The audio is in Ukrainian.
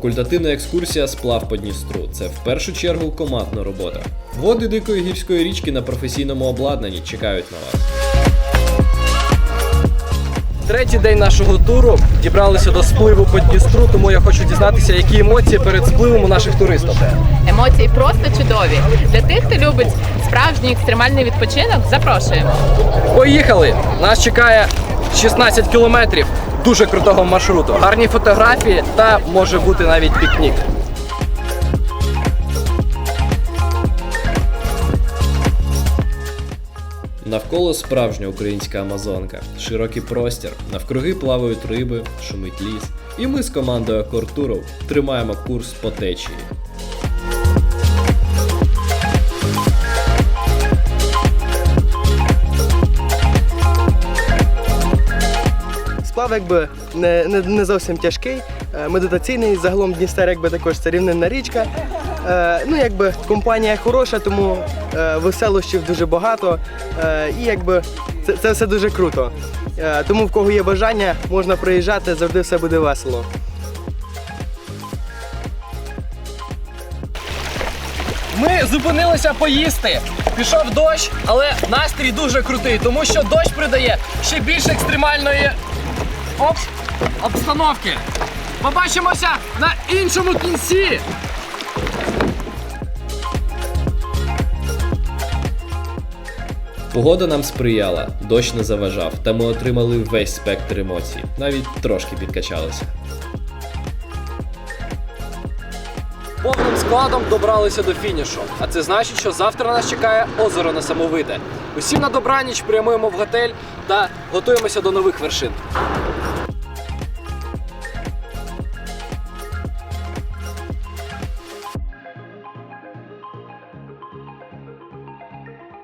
Факультативна екскурсія сплав по Дністру. Це в першу чергу командна робота. Води дикої гірської річки на професійному обладнанні чекають на вас. Третій день нашого туру дібралися до спливу по Дністру, тому я хочу дізнатися, які емоції перед спливом у наших туристів. Емоції просто чудові. Для тих, хто любить справжній екстремальний відпочинок, запрошуємо. Поїхали! Нас чекає 16 кілометрів дуже крутого маршруту, гарні фотографії та може бути навіть пікнік. Навколо справжня українська амазонка, широкий простір, навкруги плавають риби, шумить ліс. І ми з командою Акортуров тримаємо курс по течії. Сплав якби не, не, не зовсім тяжкий, е, медитаційний. Загалом Дністер якби також це рівнинна річка. Е, ну якби компанія хороша, тому е, веселощів дуже багато. І якби це, це все дуже круто. Тому в кого є бажання, можна приїжджати, завжди все буде весело. Ми зупинилися поїсти. Пішов дощ, але настрій дуже крутий, тому що дощ придає ще більш екстремальної оп, обстановки. Побачимося на іншому кінці. Погода нам сприяла, дощ не заважав, та ми отримали весь спектр емоцій, навіть трошки підкачалися. Повним складом добралися до фінішу. А це значить, що завтра нас чекає озеро Несамовите. Усім на добраніч прямуємо в готель та готуємося до нових вершин.